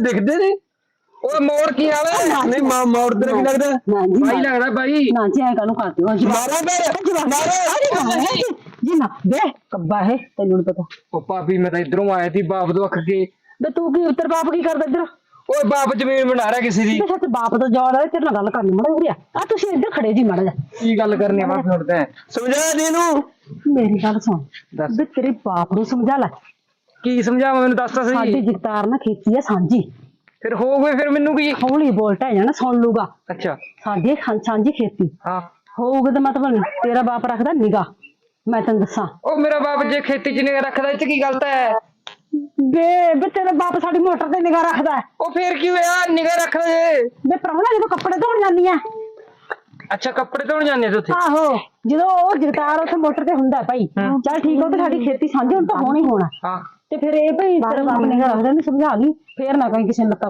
ਦਿਖਦੇ ਨੇ? ਓਏ ਮੋੜ ਕੀ ਹੈ? ਨਹੀਂ ਮਾਂ ਮੋੜ ਤੇਰਾ ਕੀ ਲੱਗਦਾ? ਨਾ- ਲੱਗਦਾ ਬਾਈ ਨਾ ਜੀ ਐ ਕਾਨੂੰ ਖਾਤੇ ਹੋ ਮਾਰੋ ਮੇਰੇ ਮਾਰੋ ਜੀ ਨਾ ਬੇ ਕੱਬਾ ਹੈ ਤੈਨੂੰ ਪਤਾ। ਉਹ ਭਾਬੀ ਮੈਂ ਤਾਂ ਇਧਰੋਂ ਆਇਆ ਸੀ ਬਾਪ ਤੋਂ ਅੱਖ ਕੇ। ਬੇ ਤੂੰ ਕੀ ਉੱਤਰ ਬਾਪ ਕੀ ਕਰਦਾ ਇੱਧਰ? ਓਏ ਬਾਪ ਜ਼ਮੀਨ ਬਣਾ ਰਿਹਾ ਕਿਸੇ ਦੀ। ਤੇ ਸੱਚ ਬਾਪ ਤੋਂ ਜਵਾਬ ਆ ਤੇਰੇ ਨਾਲ ਗੱਲ ਕਰਨੀ ਮੜਾ ਉਰਿਆ ਆ ਤੁਸੀਂ ਇੱਧਰ ਖੜੇ ਜੀ ਮੜਾ ਜਾ ਕੀ ਗੱਲ ਕਰਨੀ ਆ ਮੈਂ ਸੁਣਦਾ। ਹੈ। ਸਮਝਾ ਦੇ ਇਹਨੂੰ। ਮੇਰੀ ਗੱਲ ਸੁਣ। ਦੱਸ। ਤੇਰੇ ਬਾਪ ਨੂੰ ਸਮਝਾ ਲੈ। ਕੀ ਸਮਝਾਵਾਂ ਮੈਨੂੰ ਦੱਸ ਤਾਂ ਸਾਡੀ ਸਹੀ ਜਗਤਾਰ ਨਾ ਖੇਤੀ ਆ ਸਾਂਝੀ। ਫਿਰ ਹੋ ਗਏ ਫਿਰ ਮੈਨੂੰ ਕੀ? ਹੌਲੀ ਬੋਲ ਟਹਿ ਜਾਣਾ ਸੁਣ ਲੂਗਾ ਅੱਛਾ। ਸਾਡੀ ਖਾਂ- ਸਾਂਝੀ ਖੇਤੀ। ਹਾਂ। ਹੋਊਗਾ ਤਾਂ ਮਤਲਬ ਨੀ। ਤੇਰਾ ਬਾਪ ਰੱਖਦਾ ਨਿਗਾ ਮੈਂ ਤੈਨੂੰ ਦੱਸਾਂ। ਉਹ ਮੇਰਾ ਬਾਪ ਜੇ ਖੇਤੀ 'ਚ ਨਿਗਾ ਰੱਖਦਾ ਇਹ 'ਚ ਕੀ ਗਲਤ ਹੈ? ਬੇ ਬੇ ਤੇਰਾ ਬਾਪ ਸਾਡੀ ਮੋਟਰ ਤੇ ਨਿਗਾ ਰੱਖਦਾ ਹੈ। ਉਹ ਫੇਰ ਕੀ ਹੋਇਆ? ਨਿਗਾ ਰੱਖਦਾ ਜੇ ਬੇ ਪ੍ਰਾਹੁਣਾ ਜਦੋਂ ਕੱਪੜੇ ਧੋਣ ਜਾਂਦੀ ਆ ਅੱਛਾ ਕੱਪੜੇ ਧੋਣ ਜਾਂਦੇ ਤੇ ਉੱਥੇ? ਆਹੋ ਜਦੋਂ ਉਹ ਜਗਤਾਰ ਉੱਥੇ ਮੋਟਰ ਤੇ ਹੁੰਦਾ ਭਾਈ ਚੱਲ ਠੀਕ ਆ ਉਹ ਤਾਂ ਸਾਡੀ ਖੇਤੀ ਸਾਂਝੀ ਹੁਣ ਤਾਂ ਹੋਣੀ ਹੋਣਾ। ਹਾਂ। ਤੇ ਫਿਰ ਇਹ ਭਾਈ ਤੇਰਾ ਬਾਪ ਨਿਗਾ ਰੱਖਦਾ ਨਹੀਂ ਸਮਝਾ ਲਈ ਫੇਰ ਨਾ ਕਹੀਂ ਕਿਸੇ ਨੂੰ ਲੱਤਾਂ